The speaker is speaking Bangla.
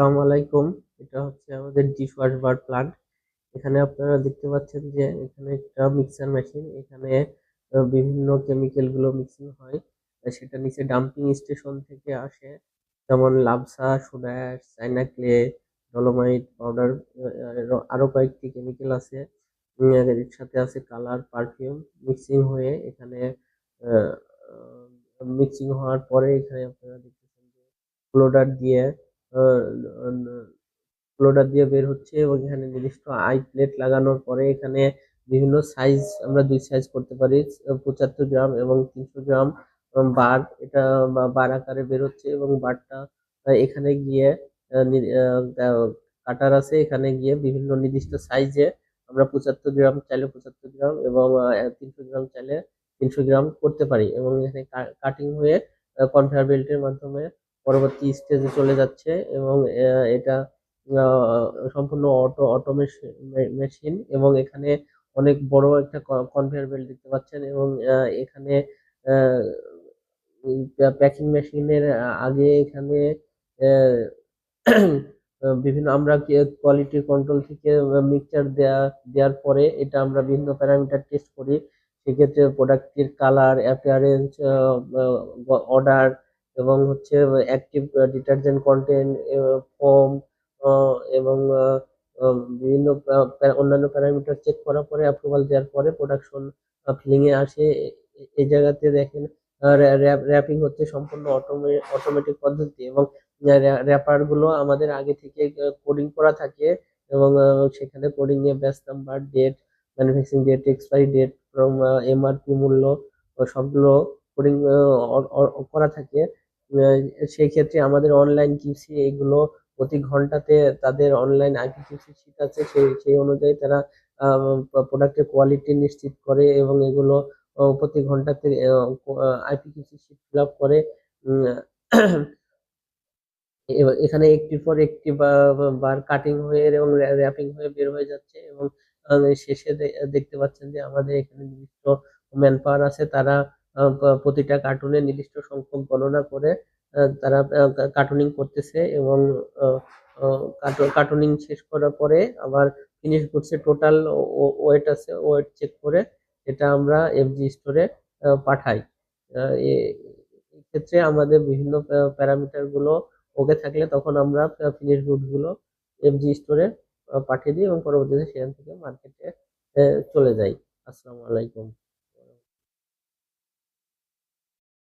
আসসালামু আলাইকুম। এটা হচ্ছে আমাদের ডিশওয়াশ বার প্লান্ট এখানে আপনারা দেখতে পাচ্ছেন যে এখানে একটা মিক্সার মেশিন এখানে বিভিন্ন কেমিক্যালগুলো মিক্সিং হয়। সেটা নিচে ডাম্পিং স্টেশন থেকে আসে। যেমন Labsa, soda china clay dolomite powder আরও কয়েকটি কেমিক্যাল আছে। এর সাথে আছে কালার পারফিউম মিক্সিং হয়ে এখানে মিক্সিং হওয়ার পরে এখানে আপনারা দেখতেছেন যে ফ্লোডার দিয়ে ফ্লোডার দিয়ে বের হচ্ছে এবং এখানে নির্দিষ্ট আই প্লেট লাগানোর পরে এখানে বিভিন্ন সাইজ আমরা দুই সাইজ করতে পারি পঁচাত্তর গ্রাম এবং তিনশো গ্রাম বার এটা বার আকারে বের হচ্ছে এবং বারটা এখানে গিয়ে কাটার আছে, এখানে গিয়ে বিভিন্ন নির্দিষ্ট সাইজে আমরা পঁচাত্তর গ্রাম চাইলে পঁচাত্তর গ্রাম এবং তিনশো গ্রাম চাইলে তিনশো গ্রাম করতে পারি এবং এখানে কাটিং হয়ে কনভেয়ার বেল্টের মাধ্যমে পরবর্তী স্টেজে চলে যাচ্ছে এবং এটা সম্পূর্ণ অটো অটো মেশিন এবং এখানে অনেক বড় একটা কনভেয়ার বেল্ট দেখতে পাচ্ছেন এবং এখানে প্যাকিং মেশিনের আগে এখানে বিভিন্ন আমরা কোয়ালিটি কন্ট্রোল থেকে মিক্সচার দেয়া দেওয়ার পরে এটা আমরা বিভিন্ন প্যারামিটার টেস্ট করি। সেক্ষেত্রে প্রোডাক্টের কালার অ্যাপিয়ারেন্স অর্ডার এবং হচ্ছে অ্যাক্টিভ ডিটারজেন্ট কন্টেন্ট ফোম এবং বিভিন্ন অন্যান্য প্যারামিটার চেক করার পরে অ্যাপ্রুভাল দেওয়ার পরে প্রোডাকশন ফিলিংয়ে আসে। এই জায়গাতে দেখেন র্যাপিং হচ্ছে সম্পূর্ণ অটোমেটিক পদ্ধতি এবং র্যাপারগুলো আমাদের আগে থেকে কোডিং করা থাকে এবং সেখানে coding A batch number date manufacturing date expiry date from MRP মূল্য সবগুলো কোডিং করা থাকে। সেই ক্ষেত্রে আমাদের অনলাইন কিউসি এগুলো প্রতি ঘন্টাতে তাদের অনলাইন আইপিকিউসি শিট আছে সেই সেই অনুযায়ী তারা প্রোডাক্টের কোয়ালিটি নিশ্চিত করে এবং এগুলো প্রতি ঘন্টাতে আইপিকিউসি শিট ফিল আপ করে এখানে একটির পর একটি বার কাটিং হয়ে এবং র্যাপিং হয়ে বের হয়ে যাচ্ছে এবং শেষে দেখতে পাচ্ছেন যে আমাদের এখানে নির্দিষ্ট ম্যান পাওয়ার আছে। তারা প্রতিটা কার্টুনে নির্দিষ্ট সংখ্যক গণনা করে তারা কার্টুনিং করতেছে এবং কার্টুনিং শেষ করার পরে আবার ফিনিশ গুডসে টোটাল ওয়েট আছে ওয়েট চেক করে এটা আমরা এফজি স্টোরে পাঠাই। এক্ষেত্রে আমাদের বিভিন্ন প্যারামিটারগুলো ওকে থাকলে তখন আমরা ফিনিশ গুডগুলো এফজি স্টোরে পাঠিয়ে দিই এবং পরবর্তীতে সেখান থেকে মার্কেটে চলে যাই। আসসালামু আলাইকুম।